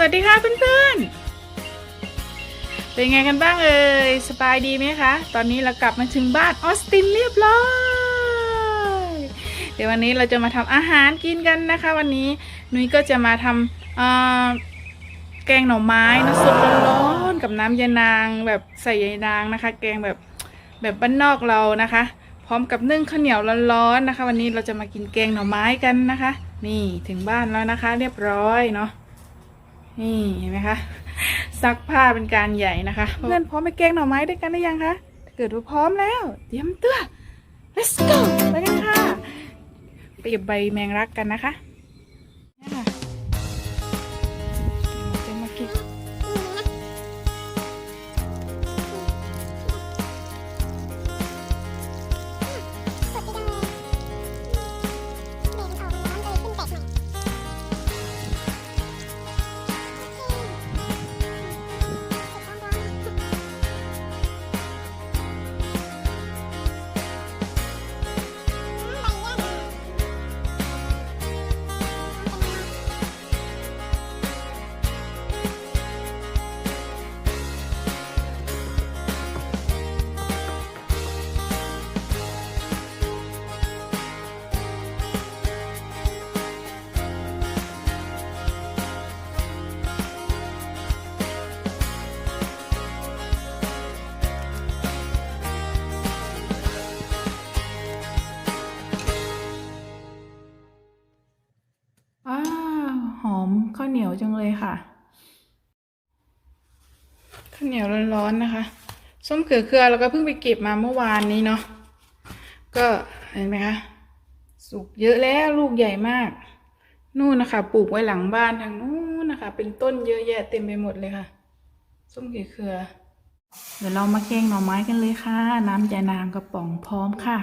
สวัสดีค่ะเพื่อนๆ เป็นไงกันบ้างเอ่ยสบายดีไหมคะ ตอนนี้เรากลับมาถึงบ้านออสตินเรียบร้อย เดี๋ยววันนี้เราจะมาทำอาหารกินกันนะคะ วันนี้นุ้ยก็จะมาทำแกงหน่อไม้น้ำซุปร้อนๆกับน้ำยานางแบบใส่ยานางนะคะ แกงแบบแบบบ้านนอกเรานะคะ พร้อมกับนึ่งข้าวเหนียวร้อนๆนะคะ วันนี้เราจะมากินแกงหน่อไม้กันนะคะ นี่ถึงบ้านแล้วนะคะ เรียบร้อยเนาะ นี่เห็นไหมคะซักผ้าเป็นการใหญ่นะคะเพื่อนพร้อมไปแกงหน่อไม้ด้วยกันได้ยังคะเกิดว่าพร้อมแล้ว เตรียมตัว let's go ไปกันค่ะไปเก็บใบแมงรักกันนะคะาวเหนียวจังเลยค่ะ ข้าวเหนียวร้อนๆนะคะ ส้มเขือเคือเราก็เพิ่งไปเก็บมาเมื่อวานนี้เนาะ ก็เห็นไหมคะ สุกเยอะแล้วลูกใหญ่มาก นู่นนะคะ ปลูกไว้หลังบ้านทางนู้นนะคะ เป็นต้นเยอะแยะเต็มไปหมดเลยค่ะ ส้มเขือเคือ เดี๋ยวเรามาแกงหน่อไม้กันเลยค่ะ น้ำยานางกระป๋องพร้อมค่ะ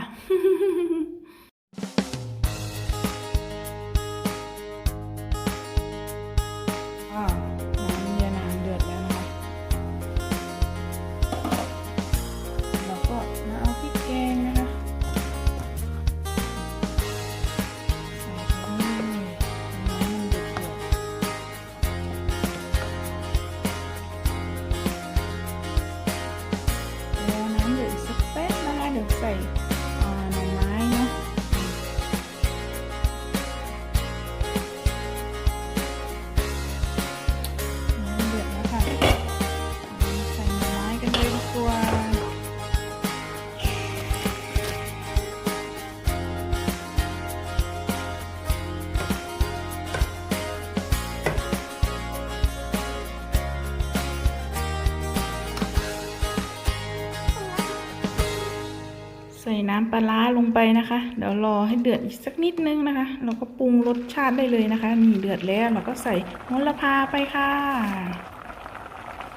น้ำปลาร้าลงไปนะคะ เดี๋ยวรอให้เดือดอีกสักนิดนึงนะคะ เราก็ปรุงรสชาติได้เลยนะคะ นี่เดือดแล้วเราก็ใส่โหระพาไปค่ะ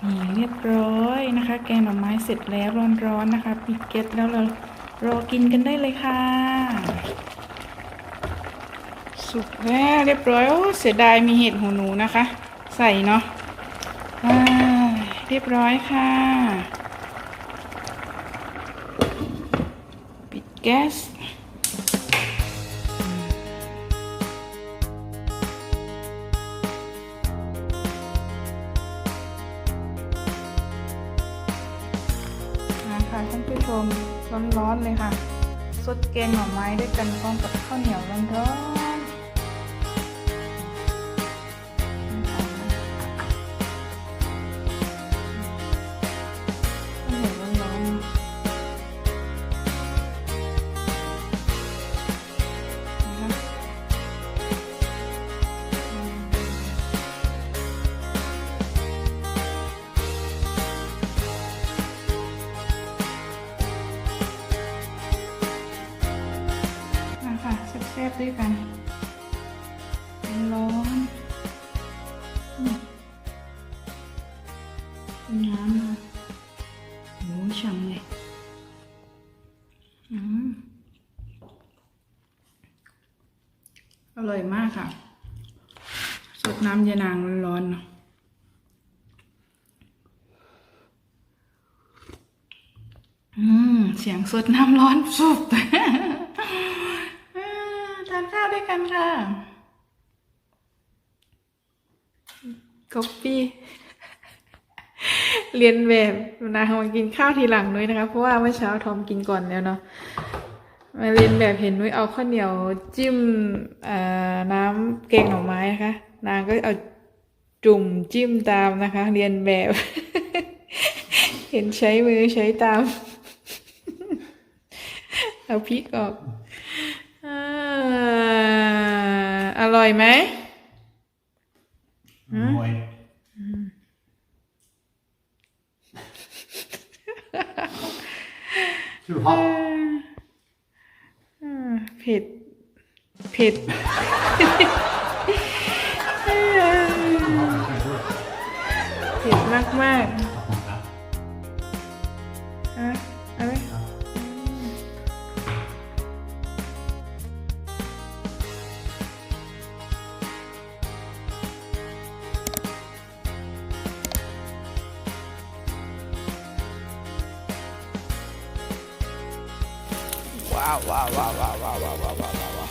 นี่เรียบร้อยนะคะ แกงหน่อไม้เสร็จแล้วร้อนๆนะคะ ปิดเกล็ดแล้วเรารอกินกันได้เลยค่ะ สุกแล้วเรียบร้อยโอ้เสียดายมีเห็ดหูหนูนะคะ ใส่เนาะอ่าเรียบร้อยค่ะ ปิด แก๊สนะคะท่านผู้ชมร้อนๆเลยค่ะ สดแกงหน่อไม้ด้วยกันพร้อมกับข้าวเหนียวร้อนๆ ด้วยกันร้อนน้ำค่ะโอ้ฉ่ำเลยอืมอร่อยมากค่ะ สดน้ำยานางร้อนๆเนาะอืมเสียงสดน้ำร้อนสุบ ด้วยกันค่ะก๊อปปี้เรียนแบบนางมากินข้าวทีหลังนุ้ยนะคะ เพราะว่าเมื่อเช้าทอมกินก่อนแล้วเนาะมาเรียนแบบเห็นนุ้ยเอาข้าวเหนียวจิ้มน้ำแกงหน่อไม้นะคะ นางก็เอาจุ่มจิ้มตามนะคะ เรียนแบบ เห็นใช้มือใช้ตาม เอาพริกออกอาอ ร่อยไหม Mooi. Too hot. อ่าเผ็ดเผ็ดเผ็ดมากมากาวว้าวว้าวว้าวว้าวว้าวว้าวว้า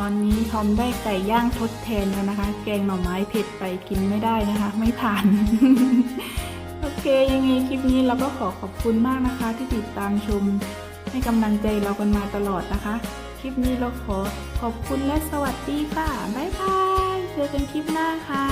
ตอนนี้ทอมได้ไก่ย่างทดแทนกันนะคะ แกงหน่อไม้เผ็ดไปกินไม่ได้นะคะ ไม่ผ่าน โอเคยังไงคลิปนี้เราก็ขอขอบคุณมากนะคะ ที่ติดตามชมให้กำลังใจเรากันมาตลอดนะคะ คลิปนี้เราขอขอบคุณและสวัสดีค่ะ บ๊ายบาย เจอกันคลิปหน้าค่ะ